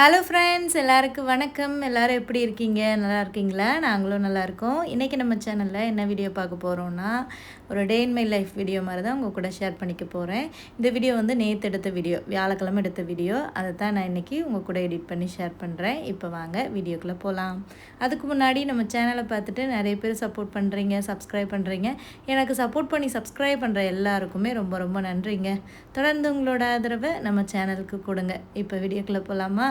Hello friends எல்லாருக்கும் வணக்கம். எல்லாரும் எப்படி இருக்கீங்க? நல்லா இருக்கீங்களா? நாங்களும் நல்லா இருக்கோம். இன்றைக்கி நம்ம சேனலில் என்ன வீடியோ பார்க்க போகிறோம்னா ஒரு day in my life video மாதிரி தான் உங்கள் கூட ஷேர் பண்ணிக்க போகிறேன் இந்த வீடியோ வந்து நேற்று எடுத்த வீடியோ வியாழக்கிழமை எடுத்த வீடியோ அதை தான் நான் இன்றைக்கி உங்கள் கூட எடிட் பண்ணி ஷேர் பண்ணுறேன் இப்போ வாங்க வீடியோக்குள்ளே போகலாம் அதுக்கு முன்னாடி நம்ம சேனலை பார்த்துட்டு நிறைய பேர் சப்போர்ட் பண்ணுறீங்க சப்ஸ்கிரைப் பண்ணுறீங்க எனக்கு சப்போர்ட் பண்ணி சப்ஸ்கிரைப் பண்ணுற எல்லாருக்குமே ரொம்ப ரொம்ப நன்றிங்க. தொடர்ந்து உங்களோட ஆதரவை நம்ம சேனலுக்கு கொடுங்க. இப்போ வீடியோக்குள்ளே போகலாமா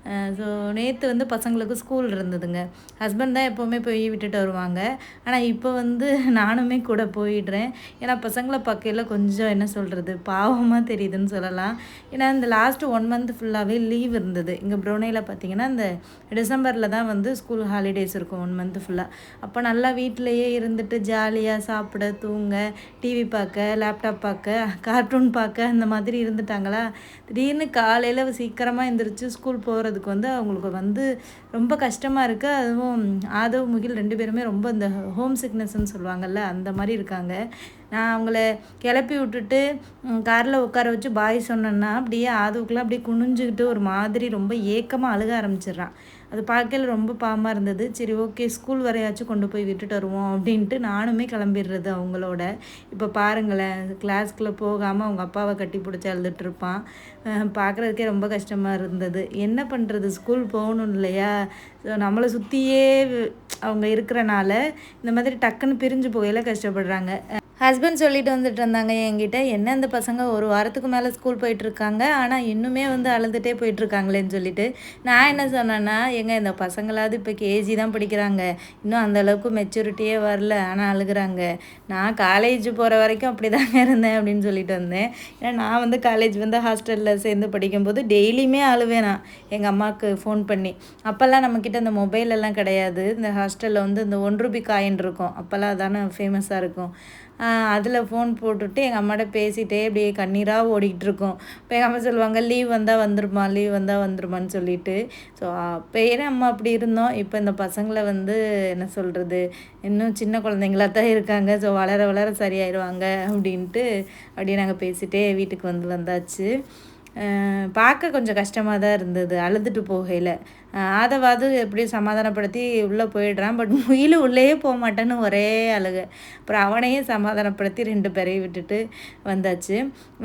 ஸோ நேற்று வந்து பசங்களுக்கு ஸ்கூல் இருந்ததுங்க. ஹஸ்பண்ட் தான் எப்போவுமே போய் விட்டுட்டு வருவாங்க. ஆனால் இப்போ வந்து நானுமே கூட போயிடுறேன். ஏன்னா பசங்களை பக்கையில் கொஞ்சம் என்ன சொல்கிறது பாவமாக தெரியுதுன்னு சொல்லலாம். ஏன்னா இந்த லாஸ்ட்டு ஒன் மந்த் ஃபுல்லாகவே லீவ் இருந்தது. இங்கே ப்ரோனேயில் பார்த்தீங்கன்னா இந்த டிசம்பரில் தான் வந்து ஸ்கூல் ஹாலிடேஸ் இருக்கும் ஒன் மந்த் ஃபுல்லாக அப்போ நல்லா வீட்டிலையே இருந்துட்டு ஜாலியாக சாப்பிட தூங்க டிவி பார்க்க லேப்டாப் பார்க்க கார்ட்டூன் பார்க்க அந்த மாதிரி இருந்துட்டாங்களா? திடீர்னு காலையில் சீக்கிரமாக எழுந்திரிச்சு ஸ்கூல் போகிறதுக்கு வந்து அவங்களுக்கு வந்து ரொம்ப கஷ்டமாக இருக்குது அதுவும் ஆதவ் முகில் ரெண்டு பேருமே ரொம்ப இந்த ஹோம் சிக்னஸ்ன்னு சொல்லுவாங்கல்ல அந்த மாதிரி இருக்காங்க. நான் அவங்கள கிளப்பி விட்டுட்டு காரில் உட்கார வச்சு பாய் சொன்னேன்னா அப்படியே ஆதவுக்குலாம் அப்படியே குனிஞ்சுக்கிட்டு ஒரு மாதிரி ரொம்ப ஏக்கமாக அழுக ஆரம்பிச்சிடுறான். அது பார்க்கல ரொம்ப பாவமாக இருந்தது. சரி ஓகே ஸ்கூல் வரையாச்சும் கொண்டு போய் விட்டுட்டு வருவோம் அப்படின்ட்டு நானுமே கிளம்பிடுறது அவங்களோட. இப்போ பாருங்களேன் கிளாஸ்க்குள்ளே போகாமல் அவங்க அப்பாவை கட்டி பிடிச்சி அழுதுட்ருப்பான் பார்க்குறதுக்கே ரொம்ப கஷ்டமாக இருந்தது. என்ன பண்ணுறது ஸ்கூல் போகணும் இல்லையா? ஸோ நம்மளை சுற்றியே அவங்க இருக்கிறனால இந்த மாதிரி டக்குன்னு பிரிஞ்சு போகையில் கஷ்டப்படுறாங்க. ஹஸ்பண்ட் சொல்லிட்டு வந்துட்டு இருந்தாங்க என்கிட்ட என்ன இந்த பசங்க ஒரு வாரத்துக்கு மேலே ஸ்கூல் போயிட்டுருக்காங்க ஆனால் இன்னுமே வந்து அழுதுகிட்டே போயிட்டுருக்காங்களேன்னு சொல்லிட்டு நான் என்ன சொன்னேன்னா எங்க இந்த பசங்களாவது இப்போ கேஜி தான் படிக்கிறாங்க. இன்னும் அந்தளவுக்கு மெச்சூரிட்டியே வரல ஆனால் அழுகுறாங்க. நான் காலேஜ் போகிற வரைக்கும் அப்படி தாங்க இருந்தேன் அப்படின்னு சொல்லிட்டு வந்தேன். ஏன்னா நான் வந்து காலேஜ் வந்து ஹாஸ்டலில் சேர்ந்து படிக்கும்போது டெய்லியுமே அழுவேன் நான். எங்கள் அம்மாவுக்கு ஃபோன் பண்ணி. அப்போல்லாம் நம்மக்கிட்ட இந்த மொபைல் எல்லாம் கிடையாது. இந்த ஹாஸ்டலில் வந்து இந்த ஒன் ரூபி காயின் இருக்கும். அப்போல்லாம் தானே ஃபேமஸாக இருக்கும். அதில் ஃபோன் போட்டுட்டு எங்கள் அம்மாட்ட பேசிகிட்டே அப்படியே கண்ணீராக ஓடிக்கிட்டு இருக்கோம் இப்போ எங்கள் அம்மா சொல்லுவாங்க லீவ் வந்தால் வந்துருமா லீவ் வந்தால் வந்துருமான்னு சொல்லிட்டு. ஸோ அப்போயே அம்மா அப்படி இருந்தோம்? இப்போ இந்த பசங்களை வந்து என்ன சொல்கிறது இன்னும் சின்ன குழந்தைங்களா தான் இருக்காங்க. ஸோ வளர வளர சரியாயிடுவாங்க அப்படின்ட்டு அப்படியே நாங்கள் பேசிகிட்டே வீட்டுக்கு வந்து வந்தாச்சு. பார்க்க கொஞ்சம் கஷ்டமாக தான் இருந்தது. அழுதுட்டு போகையில். ஆதவாது எப்படி சமாதானப்படுத்தி உள்ளே போயிடுறான். பட் முயில் உள்ளேயே போக மாட்டேன்னு ஒரே அழுக. அப்புறம் அவனையும் சமாதானப்படுத்தி ரெண்டு பேரையும் விட்டுட்டு வந்தாச்சு.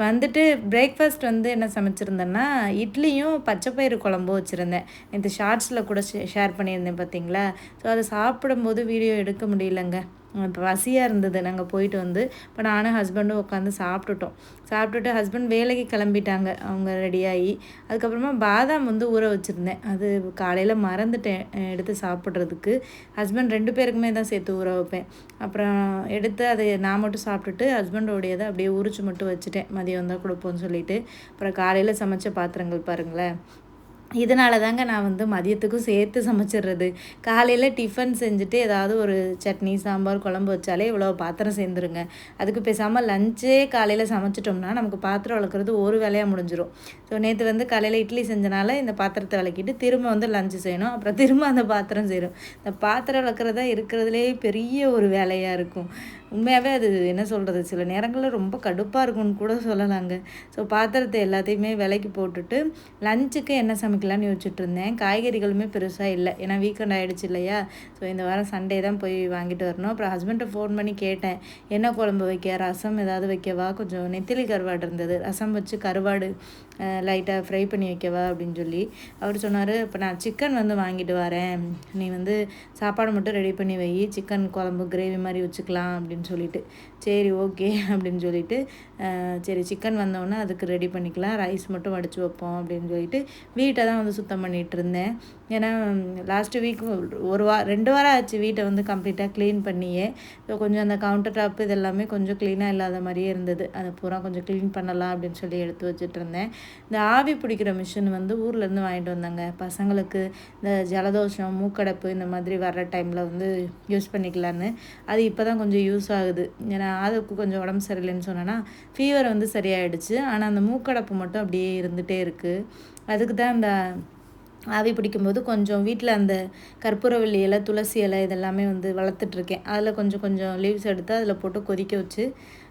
வந்துட்டு பிரேக்ஃபாஸ்ட் வந்து என்ன சமைச்சிருந்தேன்னா இட்லியும் பச்சைப்பயிறு குழம்பும் வச்சுருந்தேன். இந்த ஷார்ட்ஸில் கூட ஷேர் பண்ணியிருந்தேன் பார்த்தீங்களா? ஸோ அதை சாப்பிடும்போது வீடியோ எடுக்க முடியலங்க. இப்போ இருந்தது. நாங்கள் போயிட்டு வந்து இப்போ நானும் ஹஸ்பண்டும் உட்காந்து சாப்பிட்டுட்டோம். சாப்பிட்டுட்டு ஹஸ்பண்ட் வேலைக்கு கிளம்பிட்டாங்க. அவங்க ரெடியாகி அதுக்கப்புறமா பாதாம் வந்து ஊற வச்சுருந்தேன். அது காலையில் மறந்துட்டேன் எடுத்து சாப்பிட்றதுக்கு. ஹஸ்பண்ட் ரெண்டு பேருக்குமே தான் சேர்த்து ஊற வைப்பேன். அப்புறம் எடுத்து அதை நான் மட்டும் சாப்பிட்டுட்டு ஹஸ்பண்டோடையதை அப்படியே உரிச்சு மட்டும் வச்சுட்டேன். மதியம் தான் கொடுப்போம்னு சொல்லிட்டு. அப்புறம் காலையில் சமைச்ச பாத்திரங்கள் பாருங்களேன். இதனால தாங்க நான் வந்து மதியத்துக்கும் சேர்த்து சமைச்சிடுறது காலையில் டிஃபன் செஞ்சுட்டு ஏதாவது ஒரு சட்னி சாம்பார் குழம்பு வச்சாலே இவ்வளோ பாத்திரம் சேர்ந்துருங்க. அதுக்கு பேசாமல் லஞ்சே காலையில் சமைச்சிட்டோம்னா நமக்கு பாத்திரம் வளர்க்குறது ஒரு வேலையாக முடிஞ்சிடும் ஸோ நேற்று வந்து காலையில் இட்லி செஞ்சனால இந்த பாத்திரத்தை விளக்கிட்டு திரும்ப வந்து லஞ்சு செய்யணும். அப்புறம் திரும்ப அந்த பாத்திரம் செய்யணும். இந்த பாத்திரம் விளக்குறதா இருக்கிறதுலே பெரிய ஒரு வேலையாக இருக்கும். உண்மையாகவே அது என்ன சொல்கிறது சில நேரங்களில் ரொம்ப கடுப்பாக இருக்கும்னு கூட சொல்லலாங்க. ஸோ பாத்திரத்தை எல்லாத்தையுமே விலைக்கு போட்டுட்டு லஞ்சுக்கு என்ன சமைக்கலான்னு யோசிச்சுட்டு இருந்தேன். காய்கறிகளுமே பெருசாக இல்லை. ஏன்னா வீக்கெண்ட் ஆகிடுச்சு இல்லையா? ஸோ இந்த வாரம் சண்டே தான் போய் வாங்கிட்டு வரணும். அப்புறம் ஹஸ்பண்ட்டை ஃபோன் பண்ணி கேட்டேன். என்ன குழம்பு வைக்க? ரசம் ஏதாவது வைக்கவா? கொஞ்சம் நெத்திலி கருவாடு இருந்தது. ரசம் வச்சு கருவாடு லைட்டாக ஃப்ரை பண்ணி வைக்கவா அப்படின்னு சொல்லி அவர் சொன்னார் இப்போ நான் சிக்கன் வந்து வாங்கிட்டு வரேன். நீ வந்து சாப்பாடு மட்டும் ரெடி பண்ணி வை. சிக்கன் குழம்பு கிரேவி மாதிரி வச்சுக்கலாம். அப்படின்னு சொல்லிட்டு. சரி ஓகே அப்படின்னு சொல்லிட்டு சரி சிக்கன் வந்தோடனே அதுக்கு ரெடி பண்ணிக்கலாம். ரைஸ் மட்டும் வடித்து வைப்போம் அப்படின்னு சொல்லிட்டு வீட்டை தான் வந்து சுத்தம் பண்ணிகிட்டு இருந்தேன். ஏன்னா லாஸ்ட்டு வீக் ஒரு வா ரெண்டு வாரம் ஆச்சு வீட்டை வந்து கம்ப்ளீட்டாக க்ளீன் பண்ணியே. ஸோ கொஞ்சம் அந்த கவுண்டர் டாப் இதெல்லாமே கொஞ்சம் க்ளீனாக இல்லாத மாதிரியே இருந்தது. அதை பூரா கொஞ்சம் க்ளீன் பண்ணலாம் அப்படின்னு சொல்லி எடுத்து வச்சுட்டு இருந்தேன். இந்த ஆவி பிடிக்கிற மிஷின் வந்து ஊர்லேருந்து வாங்கிட்டு வந்தாங்க. பசங்களுக்கு இந்த ஜலதோஷம் மூக்கடைப்பு இந்த மாதிரி வர்ற டைமில் வந்து யூஸ் பண்ணிக்கலான்னு அது இப்போ தான் கொஞ்சம் யூஸ் ஆகுது. ஏன்னா அதுக்கு கொஞ்சம் உடம்பு சரியில்லைன்னு சொன்னேன்னா ஃபீவர் வந்து சரியாயிடுச்சு. ஆனால் அந்த மூக்கடைப்பு மட்டும் அப்படியே இருந்துகிட்டே இருக்குது அதுக்கு தான் அந்த ஆவி பிடிக்கும்போது கொஞ்சம் வீட்டில் அந்த கற்பூரவள்ளி இலை துளசி இலை இதெல்லாமே வந்து வளர்த்துட்ருக்கேன் அதில் கொஞ்சம் கொஞ்சம் லீவ்ஸ் எடுத்து அதில் போட்டு கொதிக்க வச்சு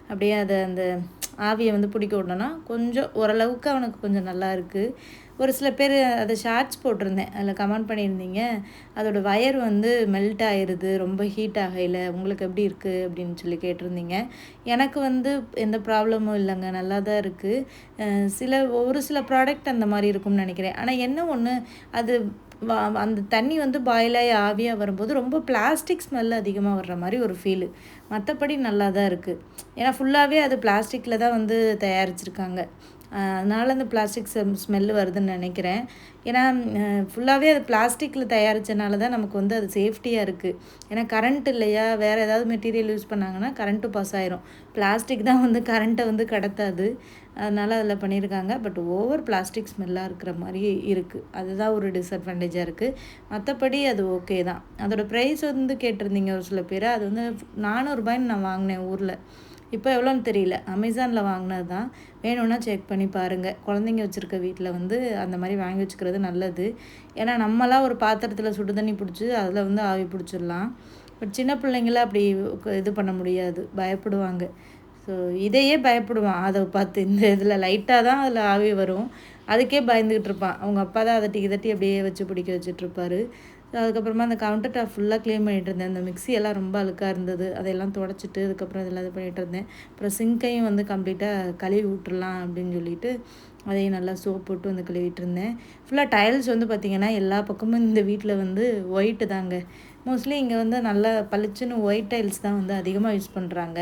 அப்படியே அதை அந்த ஆவியை வந்து பிடிக்க விட்டோன்னா கொஞ்சம் ஓரளவுக்கு அவனுக்கு கொஞ்சம் நல்லா இருக்குது ஒரு சில பேர் அதை ஷார்ட்ஸ் போட்டிருந்தேன். அதில் கமெண்ட் பண்ணியிருந்தீங்க. அதோட வயர் வந்து மெல்ட் ஆயிடுது ரொம்ப ஹீட் ஆகையில் உங்களுக்கு எப்படி இருக்குது அப்படின்னு சொல்லி கேட்டிருந்தீங்க. எனக்கு வந்து எந்த ப்ராப்ளமும் இல்லைங்க நல்லா தான் இருக்குது சில ஒரு சில ப்ராடக்ட் அந்த மாதிரி இருக்கும்னு நினைக்கிறேன். ஆனால் என்ன ஒன்று அது அந்த தண்ணி வந்து பாயிலாகி ஆவியாக வரும்போது ரொம்ப பிளாஸ்டிக் ஸ்மெல் அதிகமாக வர்ற மாதிரி ஒரு ஃபீலு மற்றபடி நல்லா தான் இருக்குது ஏன்னா ஃபுல்லாகவே அது பிளாஸ்டிக்கில் தான் வந்து தயாரிச்சிருக்காங்க. அதனால் அந்த பிளாஸ்டிக் ஸ்மெல்லு வருதுன்னு நினைக்கிறேன். ஏன்னா ஃபுல்லாகவே அது பிளாஸ்டிக்கில் தயாரித்தனால தான் நமக்கு வந்து அது சேஃப்டியாக இருக்குது ஏன்னா கரண்ட் இல்லையா? வேறு ஏதாவது மெட்டீரியல் யூஸ் பண்ணாங்கன்னா கரண்ட்டு பாஸ் ஆயிரும். பிளாஸ்டிக் தான் வந்து கரண்ட்டை வந்து கடத்தாது. அதனால் அதில் பண்ணியிருக்காங்க பட் ஓவர் பிளாஸ்டிக் ஸ்மெல்லாக இருக்கிற மாதிரி இருக்குது அதுதான் ஒரு டிஸ்அட்வான்டேஜாக இருக்குது மற்றபடி அது ஓகே தான். அதோட ப்ரைஸ் வந்து கேட்டிருந்தீங்க ஒரு சில பேர். அது வந்து நானூறுபாய்ன்னு நான் வாங்கினேன் ஊரில். இப்போ எவ்வளோன்னு தெரியல. அமேசானில் வாங்கினது தான். வேணும்னா செக் பண்ணி பாருங்கள் குழந்தைங்க வச்சுருக்க வீட்டில் வந்து அந்த மாதிரி வாங்கி வச்சுக்கிறது நல்லது. ஏன்னா நம்மளாம் ஒரு பாத்திரத்தில் சுடு தண்ணி பிடிச்சி அதில் வந்து ஆவி பிடிச்சிடலாம். பட் சின்ன பிள்ளைங்கள அப்படி இது பண்ண முடியாது. பயப்படுவாங்க. ஸோ இதையே பயப்படுவான். அதை பார்த்து இந்த இதில் லைட்டாக தான் அதில் ஆவி வரும். அதுக்கே பயந்துக்கிட்டு இருப்பான். அவங்க அப்பா தான் அதை தட்டி தட்டி அப்படியே வச்சு பிடிக்க வச்சுட்ருப்பாரு ஸோ அதுக்கப்புறமா அந்த கவுண்டர் டாப் ஃபுல்லாக க்ளீன் பண்ணிகிட்டு இருந்தேன். அந்த மிக்ஸி எல்லாம் ரொம்ப அழுக்காக இருந்தது. அதையெல்லாம் தொடச்சிட்டு அதுக்கப்புறம் இதெல்லாம் இது பண்ணிகிட்டு இருந்தேன். அப்புறம் சிங்கையும் வந்து கம்ப்ளீட்டாக கழுவி விட்டுறலாம் அப்படின்னு சொல்லிட்டு அதையும் நல்லா சோப் போட்டு வந்து கழுவிட்டு இருந்தேன். ஃபுல்லாக டைல்ஸ் வந்து பார்த்திங்கன்னா எல்லா பக்கமும் இந்த வீட்டில் வந்து ஒயிட்டு தாங்க. மோஸ்ட்லி இங்கே வந்து நல்லா பளிச்சுன்னு ஒயிட் டைல்ஸ் தான் வந்து அதிகமாக யூஸ் பண்ணுறாங்க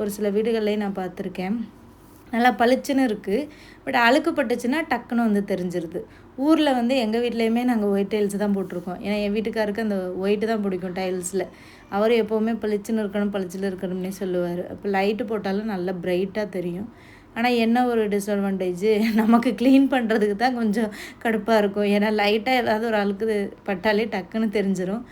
ஒரு சில வீடுகள்லேயும் நான் பார்த்துருக்கேன் நல்லா பளிச்சுன்னு இருக்குது பட் அழுக்கு பட்டுச்சுன்னா டக்குன்னு வந்து தெரிஞ்சிருது. ஊரில் வந்து எங்கள் வீட்லேயுமே நாங்கள் ஒயிட் டைல்ஸ் தான் போட்டிருக்கோம். ஏன்னா என் வீட்டுக்காருக்கு அந்த ஒயிட்டு தான் பிடிக்கும் டைல்ஸில் அவர் எப்போவுமே பளிச்சுன்னு இருக்கணும் பளிச்சில் இருக்கணும்னே சொல்லுவார். அப்போ லைட்டு போட்டாலும் நல்லா பிரைட்டாக தெரியும். ஆனால் என்ன ஒரு டிஸ்அட்வான்டேஜ் நமக்கு க்ளீன் பண்ணுறதுக்கு தான் கொஞ்சம் கடுப்பாக இருக்கும். ஏன்னா லைட்டாக ஏதாவது ஒரு அழுக்கு பட்டாலே டக்குன்னு தெரிஞ்சிடும்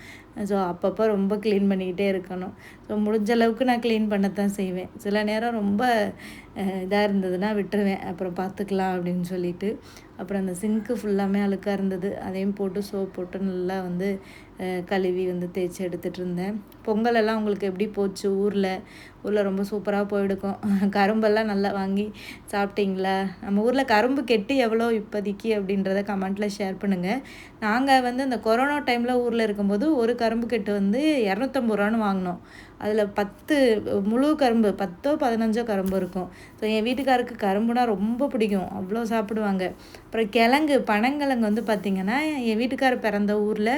ஸோ அப்பப்போ ரொம்ப க்ளீன் பண்ணிக்கிட்டே இருக்கணும். ஸோ முடிஞ்ச அளவுக்கு நான் க்ளீன் பண்ணத்தான் செய்வேன். சில நேரம் ரொம்ப இதாக இருந்ததுன்னா விட்டுருவேன் அப்புறம் பார்த்துக்கலாம் அப்படின்னு சொல்லிட்டு. அப்புறம் அந்த சிங்க்கு ஃபுல்லாமே அழுக்காக இருந்தது. அதையும் போட்டு சோப் போட்டு நல்லா வந்து கழுவி வந்து தேய்ச்சி எடுத்துகிட்டு இருந்தேன். பொங்கல் எல்லாம் உங்களுக்கு எப்படி போச்சு ஊரில்? ஊரில் ரொம்ப சூப்பராக போயிடுக்கும். கரும்பெல்லாம் நல்லா வாங்கி சாப்பிட்டீங்களா? நம்ம ஊரில் கரும்பு கெட்டு எவ்வளோ இப்போதைக்கு அப்படின்றத கமெண்ட்டில் ஷேர் பண்ணுங்கள் நாங்கள் வந்து இந்த கொரோனா டைமில் ஊரில் இருக்கும்போது ஒரு கரும்பு கெட்டு வந்து இரநூத்தம்பது ரூபான்னு வாங்கினோம். அதில் பத்து முழு கரும்பு பத்தோ பதினஞ்சோ கரும்பு இருக்கும். ஸோ என் வீட்டுக்காருக்கு கரும்புனா ரொம்ப பிடிக்கும். அவ்வளோ சாப்பிடுவாங்க. அப்புறம் கிழங்கு பனங்கிழங்கு வந்து பார்த்திங்கன்னா என் வீட்டுக்கார் பிறந்த ஊரில்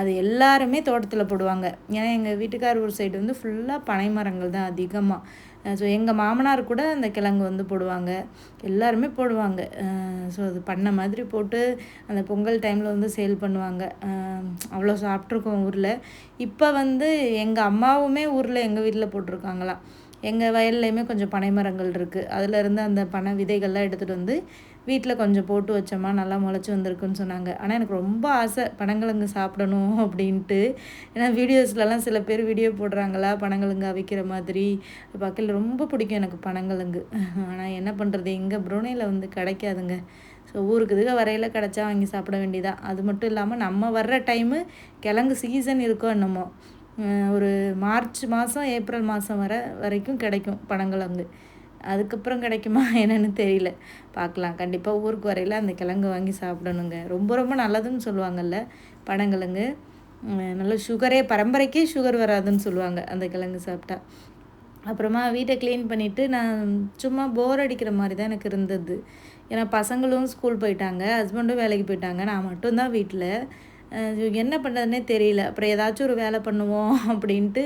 அது எல்லாருமே தோட்டத்தில் போடுவாங்க. ஏன்னா எங்கள் வீட்டுக்கார் ஊர் சைடு வந்து ஃபுல்லாக பனை மரங்கள் தான் அதிகமாக ஸோ எங்கள் மாமனார் கூட அந்த கிழங்கு வந்து போடுவாங்க. எல்லாருமே போடுவாங்க. ஸோ அது பண்ண மாதிரி போட்டு அந்த பொங்கல் டைமில் வந்து சேல் பண்ணுவாங்க. அவ்வளோ சாப்பிட்ருக்கோம் ஊரில். இப்போ வந்து எங்கள் அம்மாவுமே ஊரில் எங்கள் வீட்டில் போட்டிருக்காங்களாம். எங்கள் வயல்லையுமே கொஞ்சம் பனை மரங்கள் இருக்குது அதில் இருந்து அந்த பனை விதைகள்லாம் எடுத்துகிட்டு வந்து வீட்டில் கொஞ்சம் போட்டு வச்சோமா நல்லா முளைச்சி வந்திருக்குன்னு சொன்னாங்க. ஆனால் எனக்கு ரொம்ப ஆசை பனங்கிழங்கு சாப்பிடணும் அப்படின்ட்டு. ஏன்னா வீடியோஸ்லலாம் சில பேர் வீடியோ போடுறாங்களா பனங்கிழங்கு அவிக்கிற மாதிரி. பார்க்கல ரொம்ப பிடிக்கும் எனக்கு பனங்கிழங்கு. ஆனால் என்ன பண்ணுறது இங்கே புரோனையில் வந்து கிடைக்காதுங்க. ஸோ ஊருக்கு இதுக வரையில் கிடச்சா வாங்கி சாப்பிட வேண்டியதான் அது மட்டும் இல்லாமல் நம்ம வர்ற டைமு கிழங்கு சீசன் இருக்கோ என்னமோ. ஒரு மார்ச் மாதம் ஏப்ரல் மாதம் வர வரைக்கும் கிடைக்கும் பனங்கிழங்கு. அதுக்கப்புறம் கிடைக்குமா என்னென்னு தெரியல. பார்க்கலாம். கண்டிப்பாக ஊருக்கு வரையில் அந்த கிழங்கு வாங்கி சாப்பிடணுங்க. ரொம்ப ரொம்ப நல்லதுன்னு சொல்லுவாங்கல்ல பனங்கிழங்கு. நல்ல சுகரே பரம்பரைக்கே சுகர் வராதுன்னு சொல்லுவாங்க அந்த கிழங்கு சாப்பிட்டா. அப்புறமா வீட்டை க்ளீன் பண்ணிவிட்டு நான் சும்மா போர் அடிக்கிற மாதிரி தான் எனக்கு இருந்தது. ஏன்னா பசங்களும் ஸ்கூல் போயிட்டாங்க ஹஸ்பண்டும் வேலைக்கு போயிட்டாங்க. நான் மட்டும்தான் வீட்டில் என்ன பண்ணுறதுனே தெரியல. அப்புறம் ஏதாச்சும் ஒரு வேலை பண்ணுவோம் அப்படின்ட்டு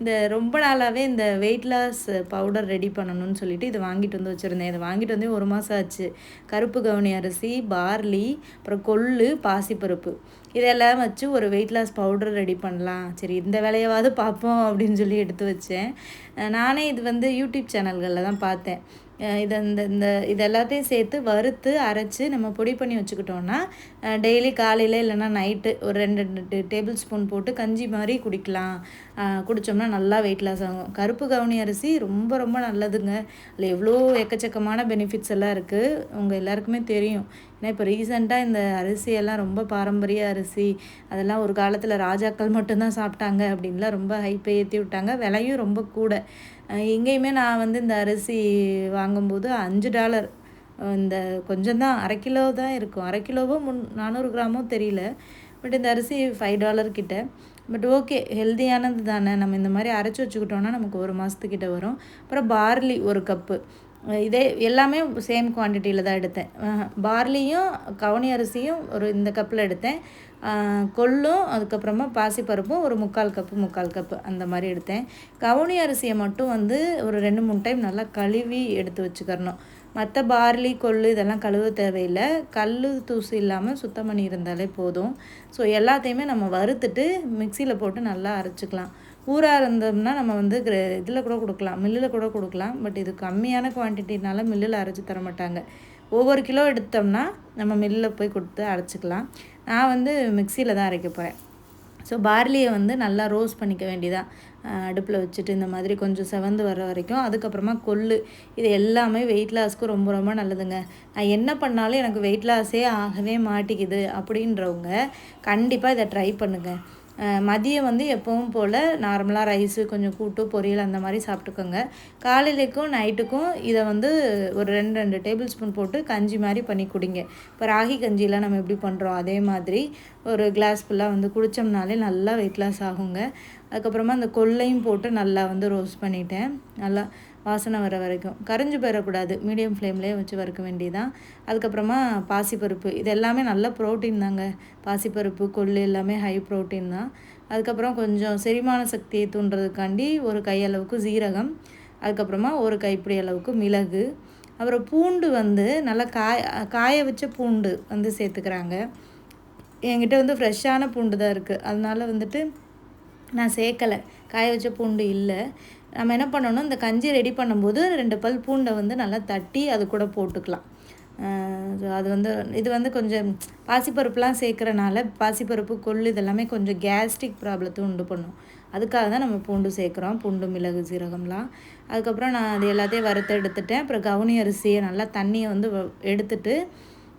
இந்த ரொம்ப நாளாகவே இந்த வெயிட் லாஸ் பவுடர் ரெடி பண்ணணும்னு சொல்லிட்டு இதை வாங்கிட்டு வந்து வச்சுருந்தேன். இதை வாங்கிட்டு வந்து ஒரு மாதம் ஆச்சு. கருப்பு கவுனி அரிசி பார்லி அப்புறம் கொள்ளு பாசிப்பருப்பு. இதெல்லாம் வச்சு ஒரு வெயிட் லாஸ் பவுடர் ரெடி பண்ணலாம். சரி இந்த வேலையாவது பார்ப்போம் அப்படின்னு சொல்லி எடுத்து வச்சேன். நானே இது வந்து யூடியூப் சேனல்களில் தான் பார்த்தேன். இதை இந்த இந்த இது எல்லாத்தையும் சேர்த்து வறுத்து அரைச்சி நம்ம பொடி பண்ணி வச்சுக்கிட்டோன்னா டெய்லி காலையில் இல்லைன்னா நைட்டு ஒரு ரெண்டு ரெண்டு டேபிள் ஸ்பூன் போட்டு கஞ்சி மாதிரி குடிக்கலாம். குடித்தோம்னா நல்லா வெயிட் லாஸ் ஆகும். கருப்பு கவுனி அரிசி ரொம்ப ரொம்ப நல்லதுங்க. அதில் எவ்வளோ எக்கச்சக்கமான பெனிஃபிட்ஸ் எல்லாம் இருக்குது உங்கள் எல்லாருக்குமே தெரியும். ஏன்னா இப்போ ரீசெண்டாக இந்த அரிசியெல்லாம் ரொம்ப பாரம்பரிய அரிசி அதெல்லாம் ஒரு காலத்தில் ராஜாக்கள் மட்டும்தான் சாப்பிட்டாங்க அப்படின்லாம் ரொம்ப ஹைப்பை ஏற்றி விட்டாங்க. விலையும் ரொம்ப கூட. எங்கேயுமே நான் வந்து இந்த அரிசி வாங்கும்போது அஞ்சு டாலர். இந்த கொஞ்சம் தான் அரை கிலோ தான் இருக்கும். அரை கிலோவோ முன் நானூறு கிராமோ தெரியல. பட் இந்த அரிசி ஃபைவ் டாலர் கிட்ட. பட் ஓகே ஹெல்த்தியானது தானே. நம்ம இந்த மாதிரி அரைச்சி வச்சுக்கிட்டோன்னா நமக்கு ஒரு மாதத்துக்கிட்ட வரும். அப்புறம் பார்லி ஒரு கப்பு. இதே எல்லாமே சேம் குவான்டிட்டியில் தான் எடுத்தேன். பார்லியும் கவுனி அரிசியும் ஒரு இந்த கப்பில் எடுத்தேன். கொள்ளும் அதுக்கப்புறமா பாசிப்பருப்பும் ஒரு முக்கால் கப்பு முக்கால் கப்பு அந்த மாதிரி எடுத்தேன். கவுனி அரிசியை மட்டும் வந்து ஒரு ரெண்டு மூணு டைம் நல்லா கழுவி எடுத்து வச்சுக்கிறணும். மற்ற பார்லி கொள்ளு இதெல்லாம் கழுவ தேவையில்லை. கல் தூசு இல்லாமல் சுத்தம் பண்ணி இருந்தாலே போதும். ஸோ எல்லாத்தையுமே நம்ம வறுத்துட்டு மிக்சியில் போட்டு நல்லா அரைச்சிக்கலாம். கூறாக இருந்தோம்னா நம்ம வந்து இதில் கூட கொடுக்கலாம் மில்லில் கூட கொடுக்கலாம் பட் இது கம்மியான குவான்டிட்டினால மில்லில் அரைச்சி தர மாட்டாங்க. ஒவ்வொரு கிலோ எடுத்தோம்னா நம்ம மில்லில் போய் கொடுத்து அரைச்சிக்கலாம். நான் வந்து மிக்சியில் தான் அரைக்க போகிறேன் ஸோ பார்லியை வந்து நல்லா ரோஸ் பண்ணிக்க வேண்டியதான் அடுப்பில் வச்சுட்டு இந்த மாதிரி கொஞ்சம் செவந்து வர வரைக்கும் அதுக்கப்புறமா கொள்ளு. இது எல்லாமே வெயிட் லாஸ்க்கு ரொம்ப ரொம்ப நல்லதுங்க. நான் என்ன பண்ணாலும் எனக்கு வெயிட் லாஸே ஆகவே மாட்டிக்குது அப்படின்றவங்க கண்டிப்பாக இதை ட்ரை பண்ணுங்கள் மதியம் வந்து எப்பவும் போல் நார்மலாக ரைஸு கொஞ்சம் கூட்டு பொரியல் அந்த மாதிரி சாப்பிட்டுக்கோங்க. காலையிலக்கும் நைட்டுக்கும் இதை வந்து ஒரு ரெண்டு ரெண்டு டேபிள் ஸ்பூன் போட்டு கஞ்சி மாதிரி பண்ணி குடிங்க. இப்போ ராகி கஞ்சிலாம் நம்ம எப்படி பண்ணுறோம் அதே மாதிரி ஒரு கிளாஸ் ஃபுல்லாக வந்து குடித்தோம்னாலே நல்லா வெயிட் லாஸ் ஆகுங்க. அதுக்கப்புறமா அந்த கொள்ளையும் போட்டு நல்லா வந்து ரோஸ்ட் பண்ணிட்டேன். நல்லா வாசனை வர வரைக்கும். கரைஞ்சி போயிடக்கூடாது மீடியம் ஃப்ளேம்லேயே வச்சு வறுக்க வேண்டியதான் அதுக்கப்புறமா பாசிப்பருப்பு. இது எல்லாமே நல்ல ப்ரோட்டீன் தாங்க. பாசிப்பருப்பு கொள்ளு எல்லாமே ஹை ப்ரோட்டீன் தான். அதுக்கப்புறம் கொஞ்சம் செரிமான சக்தியை தூண்டுறதுக்காண்டி ஒரு கையளவுக்கு சீரகம். அதுக்கப்புறமா ஒரு கைப்பிடி அளவுக்கு மிளகு. அப்புறம் பூண்டு வந்து நல்லா காய காய வச்ச பூண்டு வந்து சேர்த்துக்கிறாங்க. என்கிட்ட வந்து ஃப்ரெஷ்ஷான பூண்டு தான் இருக்குது அதனால் வந்துட்டு நான் சேர்க்கலை. காய வச்ச பூண்டு இல்லை. நம்ம என்ன பண்ணணும் இந்த கஞ்சி ரெடி பண்ணும்போது ரெண்டு பல் பூண்டை வந்து நல்லா தட்டி அது கூட போட்டுக்கலாம். அது வந்து இது வந்து கொஞ்சம் பாசிப்பருப்புலாம் சேர்க்குறனால பாசிப்பருப்பு கொள்ளு இதெல்லாமே கொஞ்சம் கேஸ்ட்ரிக் ப்ராப்ளத்தை உண்டு பண்ணும். அதுக்காக தான் நம்ம பூண்டு சேர்க்குறோம். பூண்டு மிளகு சீரகம்லாம். அதுக்கப்புறம் நான் அது எல்லாத்தையும் வறுத்து எடுத்துட்டேன். அப்புறம் கவுனி அரிசியை நல்லா தண்ணியை வந்து எடுத்துட்டு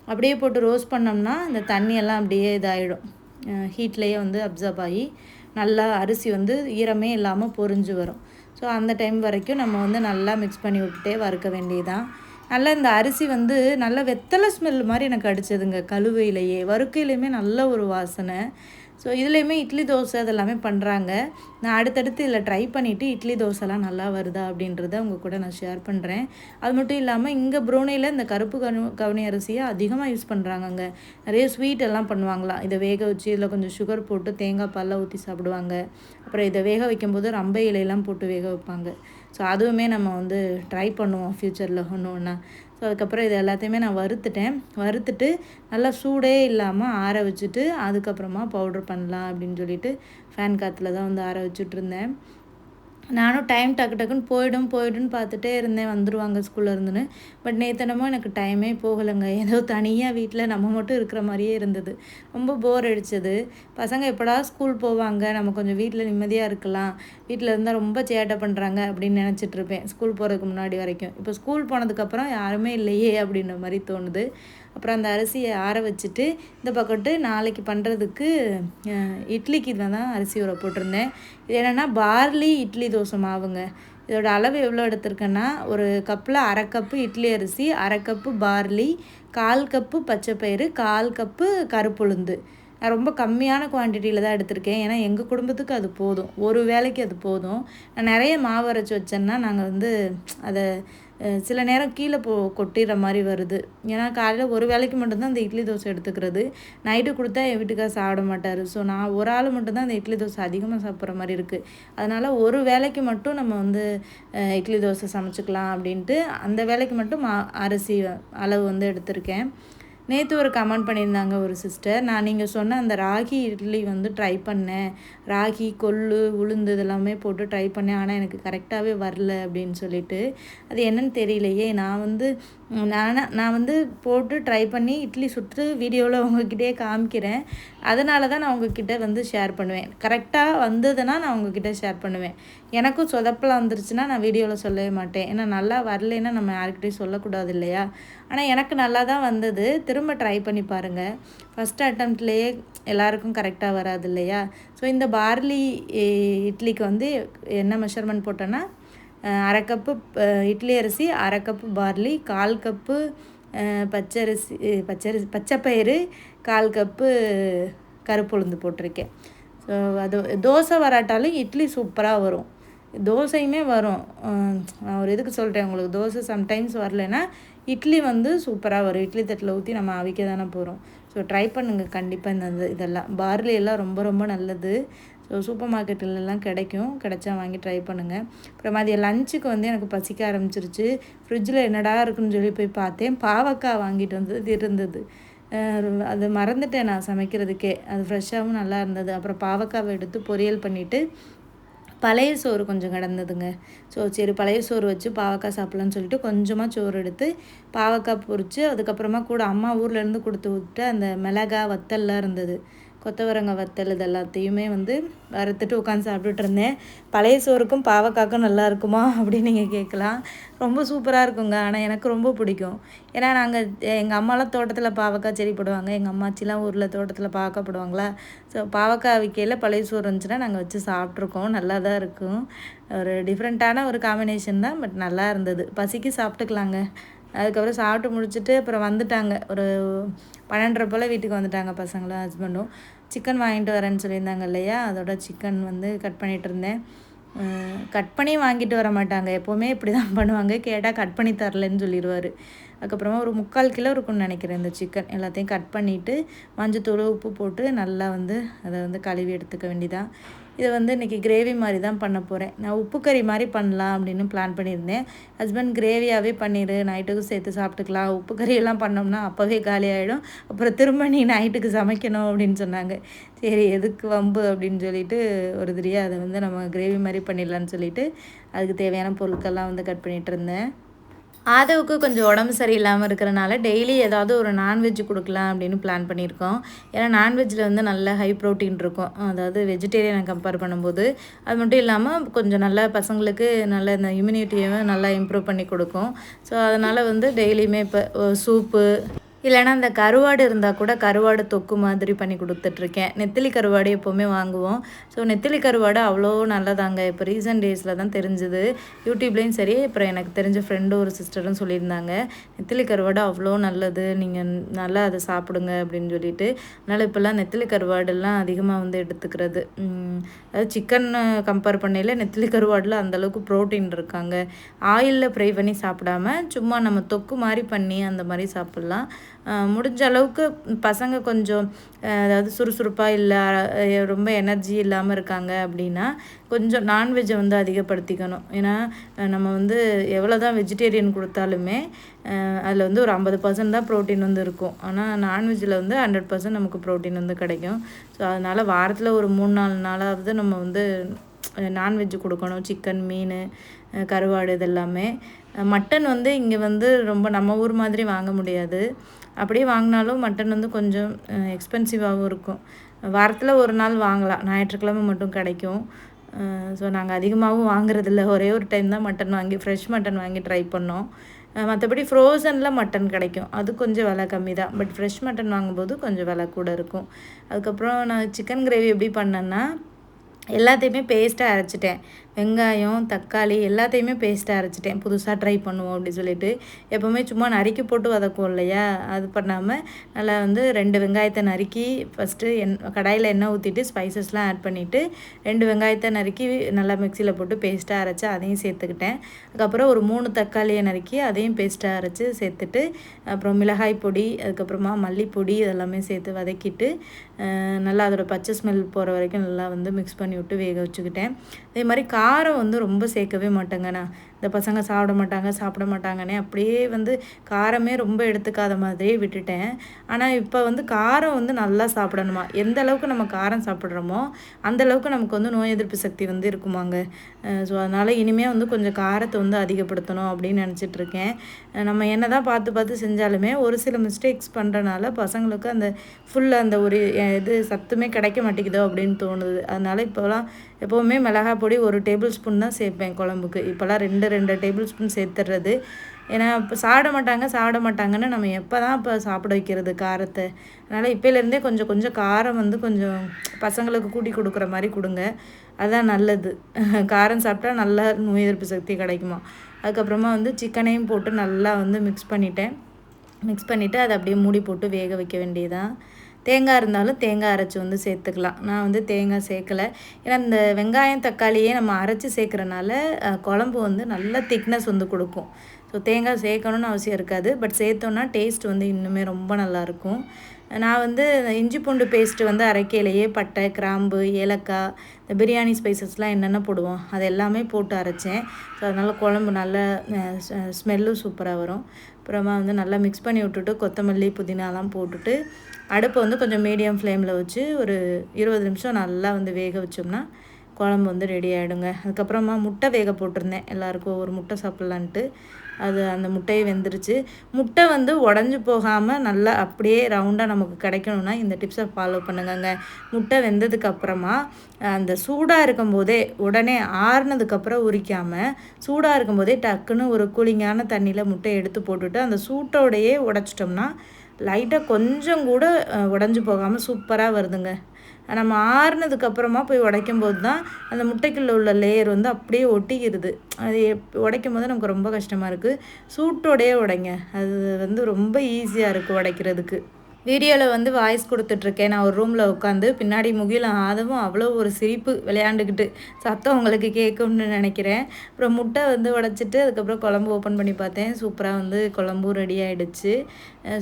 அப்படியே போட்டு ரோஸ்ட் பண்ணோம்னா இந்த தண்ணியெல்லாம் அப்படியே இதாகிடும் ஹீட்லேயே வந்து அப்சர்வ் ஆகி நல்லா அரிசி வந்து ஈரமே இல்லாமல் பொறிஞ்சு வரும். ஸோ அந்த டைம் வரைக்கும் நம்ம வந்து நல்லா மிக்ஸ் பண்ணி விட்டுட்டே வறுக்க வேண்டியதான் நல்லா இந்த அரிசி வந்து நல்ல வெத்தலை ஸ்மெல் மாதிரி எனக்கு அடிச்சதுங்க. கழுவையிலையே வறுக்கையிலையுமே நல்ல ஒரு வாசனை. ஸோ இதுலேயுமே இட்லி தோசை அதெல்லாமே பண்ணுறாங்க நான் அடுத்தடுத்து இதில் ட்ரை பண்ணிவிட்டு இட்லி தோசைலாம் நல்லா வருதா அப்படின்றத உங்கள் கூட நான் ஷேர் பண்ணுறேன் அது மட்டும் இல்லாமல் இங்கே ப்ரூனையில் இந்த கருப்பு கனு கவுனி அரிசியை அதிகமாக யூஸ் பண்ணுறாங்க அங்கே நிறைய ஸ்வீட் எல்லாம் பண்ணுவாங்களாம் இதை வேக வச்சு இதில் கொஞ்சம் சுகர் போட்டு தேங்காய் பாலில் ஊற்றி சாப்பிடுவாங்க. அப்புறம் இதை வேக வைக்கும்போது ரொம்ப இலையெல்லாம் போட்டு வேக வைப்பாங்க. ஸோ அதுவுமே நம்ம வந்து ட்ரை பண்ணுவோம் ஃப்யூச்சரில் ஒன்று ஒன்றா ஸோ அதுக்கப்புறம் இது எல்லாத்தையுமே நான் வறுத்துட்டேன். வறுத்துட்டு நல்லா சூடே இல்லாமல் ஆற வச்சுட்டு அதுக்கப்புறமா பவுட்ரு பண்ணலாம் அப்படின்னு சொல்லிட்டு ஃபேன் காற்றுல தான் வந்து ஆற வச்சுட்ருந்தேன் நானும் டைம் டக்கு டக்குன்னு போயிடும் போயிடும்னு பார்த்துட்டே இருந்தேன் வந்துடுவாங்க ஸ்கூலில் இருந்துன்னு. பட் நேத்தனமும் எனக்கு டைமே போகலைங்க. ஏதோ தனியாக வீட்டில் நம்ம மட்டும் இருக்கிற மாதிரியே இருந்தது. ரொம்ப போர் அடித்தது பசங்க எப்படா ஸ்கூல் போவாங்க? நம்ம கொஞ்சம் வீட்டில் நிம்மதியாக இருக்கலாம். வீட்டில் இருந்தால் ரொம்ப சேட்டை பண்ணுறாங்க அப்படின்னு நினச்சிட்ருப்பேன் ஸ்கூல் போகிறதுக்கு முன்னாடி வரைக்கும். இப்போ ஸ்கூல் போனதுக்கப்புறம் யாருமே இல்லையே அப்படின்ற மாதிரி தோணுது. அப்புறம் அந்த அரிசியை ஆற வச்சுட்டு இந்த பக்கத்து நாளைக்கு பண்ணுறதுக்கு இட்லிக்கு தான் அரிசி ஊற போட்டிருந்தேன். இது என்னென்னா பார்லி இட்லி தோசை மாவுங்க. இதோட அளவு எவ்வளோ எடுத்திருக்கேன்னா ஒரு கப்பில் அரை கப்பு இட்லி அரிசி அரை கப்பு பார்லி கால் கப்பு பச்சைப்பயிறு கால் கப்பு கருப்புளுந்து. நான் ரொம்ப கம்மியான குவான்டிட்டியில் தான் எடுத்திருக்கேன். ஏன்னா எங்கள் குடும்பத்துக்கு அது போதும். ஒரு வேலைக்கு அது போதும். நான் நிறைய மாவு அரைச்சி வச்சேன்னா நாங்கள் வந்து அதை சில நேரம் கீழே போ கொட்டிடுற மாதிரி வருது. ஏன்னா காலையில் ஒரு வேலைக்கு மட்டும்தான் அந்த இட்லி தோசை எடுத்துக்கிறது. நைட்டு கொடுத்தா என் வீட்டுக்கார சாப்பிட மாட்டார். ஸோ நான் ஒரு ஆள் மட்டும்தான் அந்த இட்லி தோசை அதிகமாக சாப்பிட்ற மாதிரி இருக்குது அதனால் ஒரு வேலைக்கு மட்டும் நம்ம வந்து இட்லி தோசை சமைச்சிக்கலாம் அப்படின்ட்டு அந்த வேலைக்கு மட்டும் மா அரிசி அளவு வந்து எடுத்திருக்கேன். நேற்று ஒரு கமெண்ட் பண்ணியிருந்தாங்க ஒரு சிஸ்டர் நான் நீங்கள் சொன்ன அந்த ராகி இட்லி வந்து ட்ரை பண்ணேன். ராகி கொள்ளு உளுந்து இதெல்லாமே போட்டு ட்ரை பண்ணேன். ஆனால் எனக்கு கரெக்டாகவே வரல அப்படின்னு சொல்லிட்டு. அது என்னன்னு தெரியலையே. நான் வந்து நான் நான் வந்து போட்டு ட்ரை பண்ணி இட்லி சுட்டு வீடியோவில் உங்ககிட்டயே காமிக்கிறேன். அதனால தான் நான் உங்ககிட்ட வந்து ஷேர் பண்ணுவேன். கரெக்டாக வந்ததுன்னா நான் உங்ககிட்ட ஷேர் பண்ணுவேன். எனக்கும் சொதப்பெல்லாம் வந்துருச்சுன்னா நான் வீடியோவில் சொல்லவே மாட்டேன். ஏன்னா நல்லா வரலைன்னா நம்ம யாருக்கிட்டையும் சொல்லக்கூடாது இல்லையா? ஆனால் எனக்கு நல்லா தான் வந்தது. திரும்ப ட்ரை பண்ணி பாருங்கள் ஃபஸ்ட் அட்டம்ப்ட்லேயே எல்லாருக்கும் கரெக்டாக வராது இல்லையா? ஸோ இந்த பார்லி இட்லிக்கு வந்து என்ன மெஷர்மெண்ட் போட்டோன்னா அரை கப்பு இட்லி அரிசி அரை கப்பு பார்லி கால் கப்பு பச்சரிசி பச்சரிசி பச்சைப்பயிறு கால் கப்பு கருப்பு உளுந்து போட்டிருக்கேன். ஸோ அது தோசை வராட்டாலும் இட்லி சூப்பராக வரும். தோசையுமே வரும். நான் ஒரு இதுக்கு சொல்கிறேன் உங்களுக்கு தோசை சம்டைம்ஸ் வரலைன்னா இட்லி வந்து சூப்பராக வரும். இட்லி தட்டில் ஊற்றி நம்ம அவிக்க தானே போகிறோம் ஸோ ட்ரை பண்ணுங்கள் கண்டிப்பாக இந்த இதெல்லாம். பார்லி எல்லாம் ரொம்ப ரொம்ப நல்லது. ஸோ சூப்பர் மார்க்கெட்டுலலாம் கிடைக்கும். கிடைச்சா வாங்கி ட்ரை பண்ணுங்கள் அப்புறம் மதிய லஞ்சுக்கு வந்து எனக்கு பசிக்க ஆரம்பிச்சிருச்சு. ஃப்ரிட்ஜில் என்னடா இருக்குன்னு சொல்லி போய் பார்த்தேன். பாவக்காய் வாங்கிட்டு வந்தது இருந்தது. அது மறந்துட்டேன் நான் சமைக்கிறதுக்கே. அது ஃப்ரெஷ்ஷாகவும் நல்லா இருந்தது. அப்புறம் பாவக்காவை எடுத்து பொரியல் பண்ணிவிட்டு பழைய சோறு கொஞ்சம் கிடந்ததுங்க. ஸோ சரி பழைய சோறு வச்சு பாவக்காய் சாப்பிட்லான்னு சொல்லிட்டு கொஞ்சமாக சோறு எடுத்து பாவக்காய் பொறிச்சு அதுக்கப்புறமா கூட அம்மா ஊர்லேருந்து கொடுத்து விட்டு அந்த மிளகா வத்தல்லாம் இருந்தது. கொத்தவரங்க வத்தல் இது எல்லாத்தையுமே வந்து வறுத்துட்டு உட்காந்து சாப்பிட்டுட்டு இருந்தேன். பழைய சோறுக்கும் பாவக்காக்கும் நல்லா இருக்குமா அப்படின்னு நீங்கள் கேட்கலாம். ரொம்ப சூப்பராக இருக்குங்க. ஆனால் எனக்கு ரொம்ப பிடிக்கும். ஏன்னா நாங்கள் எங்கள் அம்மாலாம் தோட்டத்தில் பாவக்காய் செடி போடுவாங்க. எங்கள் அம்மாச்சிலாம் ஊரில் தோட்டத்தில் பாவக்காய் போடுவாங்களா? ஸோ பாவக்காய் விற்கையில் பழைய சோறு இருந்துச்சுன்னா நாங்கள் வச்சு சாப்பிட்ருக்கோம் நல்லா தான் இருக்கும். ஒரு டிஃப்ரெண்ட்டான ஒரு காம்பினேஷன் தான் பட் நல்லா இருந்தது. பசிக்கு சாப்பிட்டுக்கலாங்க. அதுக்கப்புறம் சாப்பிட்டு முடிச்சுட்டு அப்புறம் வந்துட்டாங்க. ஒரு பன்னெண்டரை போல் வீட்டுக்கு வந்துட்டாங்க பசங்களும் ஹஸ்பண்டும் சிக்கன் வாங்கிட்டு வரேன்னு சொல்லியிருந்தாங்க இல்லையா? அதோட சிக்கன் வந்து கட் பண்ணிகிட்டு இருந்தேன். கட் பண்ணி வாங்கிட்டு வர மாட்டாங்க. எப்போவுமே இப்படி தான் பண்ணுவாங்க. கேட்டால் கட் பண்ணி தரலன்னு சொல்லிடுவார் அதுக்கப்புறமா ஒரு முக்கால் கிலோ இருக்கும்னு நினைக்கிறேன் இந்த சிக்கன் எல்லாத்தையும் கட் பண்ணிவிட்டு மஞ்சத்தூள் உப்பு போட்டு நல்லா வந்து அதை வந்து கழுவி எடுத்துக்க வேண்டிதான் இதை வந்து இன்றைக்கி கிரேவி மாதிரி தான் பண்ண போகிறேன் நான் உப்பு கறி மாதிரி பண்ணலாம் அப்படின்னு பிளான் பண்ணியிருந்தேன். ஹஸ்பண்ட் கிரேவியாகவே பண்ணிடு நைட்டுக்கும் சேர்த்து சாப்பிட்டுக்கலாம். உப்பு கறியெல்லாம் பண்ணோம்னா அப்போவே காலி ஆகிடும் அப்புறம் திரும்ப நீ நைட்டுக்கு சமைக்கணும் அப்படின்னு சொன்னாங்க. சரி எதுக்கு வம்பு அப்படின்னு சொல்லிட்டு ஒரு தெரியா அதை வந்து நம்ம கிரேவி மாதிரி பண்ணிடலான்னு சொல்லிட்டு அதுக்கு தேவையான பொருட்கள்லாம் வந்து கட் பண்ணிகிட்டு இருந்தேன். ஆதவுக்கு கொஞ்சம் உடம்பு சரியில்லாமல் இருக்கிறனால டெய்லி ஏதாவது ஒரு நான்வெஜ் கொடுக்கலாம் அப்படின்னு பிளான் பண்ணியிருக்கோம். ஏன்னா நான்வெஜ்ஜில் வந்து நல்ல ஹை ப்ரோட்டீன் இருக்கும். அதாவது வெஜிடேரியனை கம்பேர் பண்ணும்போது அது மட்டும் இல்லாமல் கொஞ்சம் நல்ல பசங்களுக்கு நல்ல இந்த இம்யூனிட்டியை நல்லா இம்ப்ரூவ் பண்ணி கொடுக்கும். ஸோ அதனால் வந்து டெய்லியுமே இப்போ சூப்பு இல்லைனா அந்த கருவாடு இருந்தால் கூட கருவாடு தொக்கு மாதிரி பண்ணி கொடுத்துட்ருக்கேன். நெத்திலி கருவாடு எப்போவுமே வாங்குவோம். ஸோ நெத்திலி கருவாடு அவ்வளோ நல்லதாங்க. இப்போ ரீசெண்ட் டேஸில் தான் தெரிஞ்சுது. யூடியூப்லேயும் சரி அப்புறம் எனக்கு தெரிஞ்ச ஃப்ரெண்டும் ஒரு சிஸ்டரும் சொல்லியிருந்தாங்க. நெத்திலி கருவாடு அவ்வளோ நல்லது. நீங்கள் நல்லா அதை சாப்பிடுங்க அப்படின்னு சொல்லிட்டு. அதனால் இப்போல்லாம் நெத்திலி கருவாடெல்லாம் அதிகமாக வந்து எடுத்துக்கிறது. அதாவது சிக்கன் கம்பேர் பண்ணையில் நெத்திலி கருவாடில் அந்தளவுக்கு ப்ரோட்டீன் இருக்காங்க. ஆயிலில் ஃப்ரை பண்ணி சாப்பிடாம சும்மா நம்ம தொக்கு மாதிரி பண்ணி அந்த மாதிரி சாப்பிட்லாம். முடிஞ்ச அளவுக்கு பசங்க கொஞ்சம் அதாவது சுறுசுறுப்பாக இல்லை ரொம்ப எனர்ஜி இல்லாமல் இருக்காங்க அப்படின்னா கொஞ்சம் நான்வெஜ்ஜை வந்து அதிகப்படுத்திக்கணும். ஏன்னா நம்ம வந்து எவ்வளோ தான் வெஜிடேரியன் கொடுத்தாலுமே அதில் வந்து ஒரு ஐம்பது பர்சன்ட் தான் ப்ரோட்டீன் வந்து இருக்கும். ஆனால் நான்வெஜ்ஜில் வந்து ஹண்ட்ரட் பர்சன்ட் நமக்கு ப்ரோட்டீன் வந்து கிடைக்கும். ஸோ அதனால் வாரத்தில் ஒரு மூணு நாலு நாளாவது நம்ம வந்து நான்வெஜ் கொடுக்கணும். சிக்கன் மீன் கருவாடு இதெல்லாமே. மட்டன் வந்து இங்கே வந்து ரொம்ப நம்ம ஊர் மாதிரி வாங்க முடியாது. அப்படியே வாங்கினாலும் மட்டன் வந்து கொஞ்சம் எக்ஸ்பென்சிவாகவும் இருக்கும். வாரத்தில் ஒரு நாள் வாங்கலாம். ஞாயிற்றுக்கிழமை மட்டும் கிடைக்கும். ஸோ நாங்கள் அதிகமாகவும் வாங்குறதில்ல. ஒரே ஒரு டைம் தான் மட்டன் வாங்கி ஃப்ரெஷ் மட்டன் வாங்கி ட்ரை பண்ணோம். மற்றபடி ஃப்ரோசனில் மட்டன் கிடைக்கும். அது கொஞ்சம் விலை கம்மி தான். பட் ஃப்ரெஷ் மட்டன் வாங்கும்போது கொஞ்சம் விலை கூட இருக்கும். அதுக்கப்புறம் நான் சிக்கன் கிரேவி எப்படி பண்ணேன்னா எல்லாத்தையுமே பேஸ்ட்டாக அரைச்சிட்டேன். வெங்காயம் தக்காளி எல்லாத்தையுமே பேஸ்ட்டாக அரைச்சிட்டேன். புதுசாக ட்ரை பண்ணுவோம் அப்படின்னு சொல்லிட்டு. எப்போவுமே சும்மா நறுக்கி போட்டு வதக்குவோம் இல்லையா? அது பண்ணாமல் நல்லா வந்து ரெண்டு வெங்காயத்தை நறுக்கி ஃபஸ்ட்டு எண் கடாயில் எண்ணெய் ஊற்றிட்டு ஸ்பைசஸ்லாம் ஆட் பண்ணிவிட்டு ரெண்டு வெங்காயத்தை நறுக்கி நல்லா மிக்சியில் போட்டு பேஸ்ட்டாக அரைச்சி அதையும் சேர்த்துக்கிட்டேன். அதுக்கப்புறம் ஒரு மூணு தக்காளியை நறுக்கி அதையும் பேஸ்ட்டாக அரைச்சி சேர்த்துட்டு அப்புறம் மிளகாய் பொடி அதுக்கப்புறமா மல்லிப்பொடி இதெல்லாமே சேர்த்து வதக்கிட்டு நல்லா அதோடய பச்சை ஸ்மெல் போகிற வரைக்கும் நல்லா வந்து மிக்ஸ் பண்ணி விட்டு வேக வச்சுக்கிட்டேன். அதே மாதிரி காரம் வந்து ரொம்ப சேர்க்கவே மாட்டேங்கண்ணா. இந்த பசங்க சாப்பிட மாட்டாங்க சாப்பிட மாட்டாங்கன்னே அப்படியே வந்து காரமே ரொம்ப எடுத்துக்காத மாதிரியே விட்டுட்டேன். ஆனால் இப்போ வந்து காரம் வந்து நல்லா சாப்பிடணுமா? எந்த அளவுக்கு நம்ம காரம் சாப்பிட்றோமோ அந்த அளவுக்கு நமக்கு வந்து நோய் எதிர்ப்பு சக்தி வந்து இருக்குமாங்க. ஸோ அதனால் இனிமேல் வந்து கொஞ்சம் காரத்தை வந்து அதிகப்படுத்தணும் அப்படின்னு நினச்சிட்ருக்கேன் நம்ம என்ன தான் பார்த்து பார்த்து செஞ்சாலுமே ஒரு சில மிஸ்டேக்ஸ் பண்ணுறனால பசங்களுக்கு அந்த ஃபுல்லாக அந்த ஒரு இது சத்துமே கிடைக்க மாட்டேங்குதோ அப்படின்னு தோணுது. அதனால் இப்போலாம் எப்போவுமே மிளகா பொடி ஒரு டேபிள் ஸ்பூன் தான் சேர்ப்பேன் குழம்புக்கு. இப்போல்லாம் ரெண்டு ரெண்டு டேபிள் ஸ்பூன் சேர்த்துறது. ஏன்னா இப்போ சாப்பிட மாட்டாங்க சாப்பிட மாட்டாங்கன்னு நம்ம எப்போ தான் இப்போ சாப்பிட வைக்கிறது காரத்தை. அதனால் இப்போலேருந்தே கொஞ்சம் கொஞ்சம் காரம் வந்து கொஞ்சம் பசங்களுக்கு கூட்டி கொடுக்குற மாதிரி கொடுங்க. அதுதான் நல்லது. காரம் சாப்பிட்டா நல்லா நோய் எதிர்ப்பு சக்தி கிடைக்குமா. அதுக்கப்புறமா வந்து சிக்கனையும் போட்டு நல்லா வந்து மிக்ஸ் பண்ணிட்டேன். மிக்ஸ் பண்ணிவிட்டு அதை அப்படியே மூடி போட்டு வேக வைக்க வேண்டியதான் தேங்காய் இருந்தாலும் தேங்காய் அரைச்சி வந்து சேர்த்துக்கலாம். நான் வந்து தேங்காய் சேர்க்கலை. ஏன்னா இந்த வெங்காயம் தக்காளியே நம்ம அரைச்சி சேர்க்குறனால குழம்பு வந்து நல்ல திக்னஸ் வந்து கொடுக்கும். ஸோ தேங்காய் சேர்க்கணுன்னு அவசியம் இருக்காது. பட் சேர்த்தோன்னா டேஸ்ட் வந்து இன்னுமே ரொம்ப நல்லாயிருக்கும். நான் வந்து இஞ்சி பூண்டு பேஸ்ட்டு வந்து அரைக்கையிலேயே பட்டை கிராம்பு ஏலக்காய் இந்த பிரியாணி ஸ்பைசஸ்லாம் என்னென்ன போடுவோம் அது எல்லாமே போட்டு அரைச்சேன். ஸோ அதனால் குழம்பு நல்லா ஸ்மெல்லும் சூப்பராக வரும். அப்புறமா வந்து நல்லா மிக்ஸ் பண்ணி விட்டுட்டு கொத்தமல்லி புதினாலாம் போட்டுட்டு அடுப்பை வந்து கொஞ்சம் மீடியம் ஃப்ளேமில் வச்சு ஒரு இருபது நிமிஷம் நல்லா வந்து வேக வச்சோம்னா குழம்பு வந்து ரெடி ஆகிடுங்க அதுக்கப்புறமா முட்டை வேக போட்டிருந்தேன். எல்லாருக்கும் ஒரு முட்டை சாப்பிட்லான்ட்டு. அது அந்த முட்டையை வெந்துருச்சு. முட்டை வந்து உடஞ்சி போகாமல் நல்லா அப்படியே ரவுண்டாக நமக்கு கிடைக்கணுன்னா இந்த டிப்ஸை ஃபாலோ பண்ணுங்கங்க. முட்டை வெந்ததுக்கப்புறமா அந்த சூடாக இருக்கும்போதே உடனே ஆறுனதுக்கப்புறம் உரிக்காமல் சூடாக இருக்கும்போதே டக்குன்னு ஒரு கூலிங்கான தண்ணியில் முட்டையை எடுத்து போட்டுட்டு அந்த சூட்டோடையே உடச்சிட்டோம்னா லைட்டாக கொஞ்சம் கூட உடஞ்சி போகாமல் சூப்பராக வருதுங்க. நம்ம ஆறுனதுக்கப்புறமா போய் உடைக்கும் போது தான் அந்த முட்டைக்குள்ளே உள்ள லேயர் வந்து அப்படியே ஒட்டிக்கிறது. அது உடைக்கும் போது நமக்கு ரொம்ப கஷ்டமாக இருக்குது சூட்டோடையே உடைங்க. அது வந்து ரொம்ப ஈஸியாக இருக்குது உடைக்கிறதுக்கு. வீடியோவில் வந்து வாய்ஸ் கொடுத்துட்ருக்கேன். நான் ஒரு ரூமில் உட்காந்து பின்னாடி முகில ஆதமும் அவ்வளோ ஒரு சிரிப்பு விளையாண்டுக்கிட்டு சத்தம் உங்களுக்கு கேட்கும்னு நினைக்கிறேன். அப்புறம் முட்டை வந்து உடச்சிட்டு அதுக்கப்புறம் குழம்பு ஓப்பன் பண்ணி பார்த்தேன். சூப்பராக வந்து குழம்பும் ரெடி ஆகிடுச்சு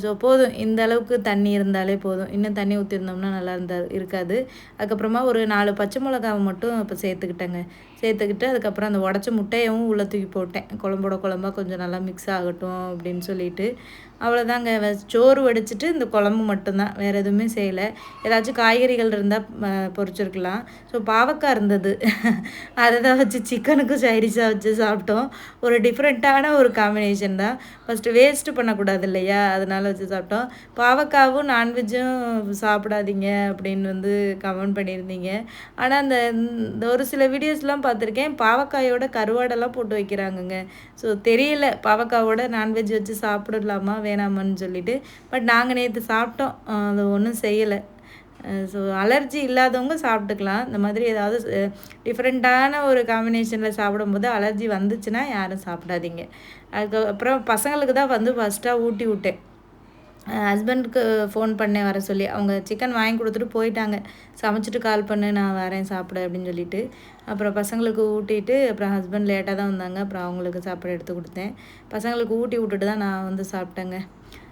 ஸோ போதும். இந்த அளவுக்கு தண்ணி இருந்தாலே போதும். இன்னும் தண்ணி ஊற்றிருந்தோம்னா நல்லா இருந்தா இருக்காது. அதுக்கப்புறமா ஒரு நாலு பச்சை மிளகாவை மட்டும் இப்போ சேர்த்துக்கிட்டேங்க. சேர்த்துக்கிட்டு அதுக்கப்புறம் அந்த உடச்ச முட்டையவும் உள்ளே தூக்கி போட்டேன். குழம்போட குழம்பா கொஞ்சம் நல்லா மிக்ஸ் ஆகட்டும் அப்படின்னு சொல்லிட்டு. அவ்வளோதாங்க சோறு வடிச்சிட்டு இந்த குழம்பு மட்டும்தான். வேறு எதுவுமே செய்யலை. ஏதாச்சும் காய்கறிகள் இருந்தால் பொறிச்சிருக்கலாம். ஸோ பாவக்காய் இருந்தது. அதை தான் வச்சு சிக்கனுக்கும் சைரிஸாக வச்சு சாப்பிட்டோம். ஒரு டிஃப்ரெண்ட்டான ஒரு காம்பினேஷன் தான். ஃபஸ்ட்டு வேஸ்ட்டு பண்ணக்கூடாது இல்லையா? அதனால் வச்சு சாப்பிட்டோம். பாவக்காவும் நான்வெஜ்ஜும் சாப்பிடாதீங்க அப்படின்னு வந்து கமெண்ட் பண்ணியிருந்தீங்க. ஆனால் அந்த ஒரு சில வீடியோஸ்லாம் பார்த்துருக்கேன். பாவக்காயோட கருவாடெல்லாம் போட்டு வைக்கிறாங்கங்க. ஸோ தெரியல பாவக்காவோட நான்வெஜ் வச்சு சாப்பிடலாமா வேணாமான்னு சொல்லிட்டு. பட் நாங்கள் நேற்று சாப்பிட்டோம். அது ஒன்றும் செய்யலை. ஸோ அலர்ஜி இல்லாதவங்க சாப்பிட்டுக்கலாம். இந்த மாதிரி ஏதாவது டிஃப்ரெண்ட்டான ஒரு காம்பினேஷனில் சாப்பிடும்போது அலர்ஜி வந்துச்சுன்னா யாரும் சாப்பிடாதீங்க. அதுக்கப்புறம் பசங்களுக்கு தான் வந்து ஃபஸ்ட்டாக ஊட்டி விட்டேன். ஹஸ்பண்டுக்கு ஃபோன் பண்ணேன் வர சொல்லி. அவங்க சிக்கன் வாங்கி கொடுத்துட்டு போயிட்டாங்க. சமைச்சிட்டு கால் பண்ணு நான் வரேன் சாப்பிட அப்படின்னு சொல்லிட்டு. அப்புறம் பசங்களுக்கு ஊட்டிட்டு அப்புறம் ஹஸ்பண்ட் லேட்டாக தான் வந்தாங்க. அப்புறம் அவங்களுக்கு சாப்பாடு எடுத்து கொடுத்தேன். பசங்களுக்கு ஊட்டி விட்டுட்டு தான் நான் வந்து சாப்பிட்டேங்க.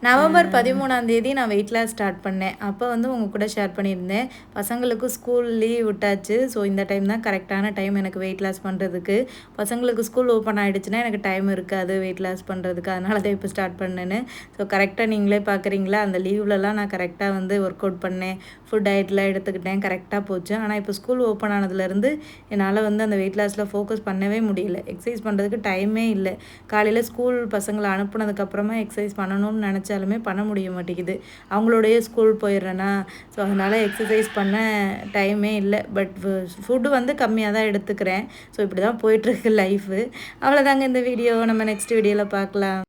நவம்பர் பதிமூணாம் தேதி நான் வெயிட் லாஸ் ஸ்டார்ட் பண்ணேன். அப்போ வந்து உங்கள் கூட ஷேர் பண்ணியிருந்தேன். பசங்களுக்கு ஸ்கூல் லீவ் விட்டாச்சு. ஸோ இந்த டைம் தான் கரெக்டான டைம் எனக்கு வெயிட் லாஸ் பண்ணுறதுக்கு பசங்களுக்கு ஸ்கூல் ஓப்பன் ஆகிடுச்சுன்னா எனக்கு டைம் இருக்காது வெயிட் லாஸ் பண்ணுறதுக்கு அதனால தான் இப்போ ஸ்டார்ட் பண்ணேன்னு. ஸோ கரெக்டாக நீங்களே பார்க்குறீங்களா அந்த லீவ்லலாம் நான் கரெக்டாக வந்து ஒர்க் அவுட் பண்ணேன். ஃபுட் டயட்லாம் எடுத்துக்கிட்டேன். கரெக்டாக போச்சு. ஆனால் இப்போ ஸ்கூல் ஓப்பன் ஆனதுலேருந்து என்னால் வந்து அந்த வெயிட் லாஸில் ஃபோக்கஸ் பண்ணவே முடியல. எக்ஸசைஸ் பண்ணுறதுக்கு டைமே இல்லை. காலையில் ஸ்கூல் பசங்களை அனுப்புனதுக்கப்புறமா எக்ஸசைஸ் பண்ணணும்னு நினச்சாலுமே பண்ண முடிய மாட்டேங்குது. அவங்களோடைய ஸ்கூல் போயிடுறேன்னா ஸோ அதனால் எக்ஸசைஸ் பண்ண டைமே இல்லை. பட் ஃபுட்டு வந்து கம்மியாக தான் எடுத்துக்கிறேன். ஸோ இப்படி தான் போயிட்டுருக்கு லைஃபு அவ்வளோதாங்க இந்த வீடியோ நம்ம நெக்ஸ்ட் வீடியோவில் பார்க்கலாம்.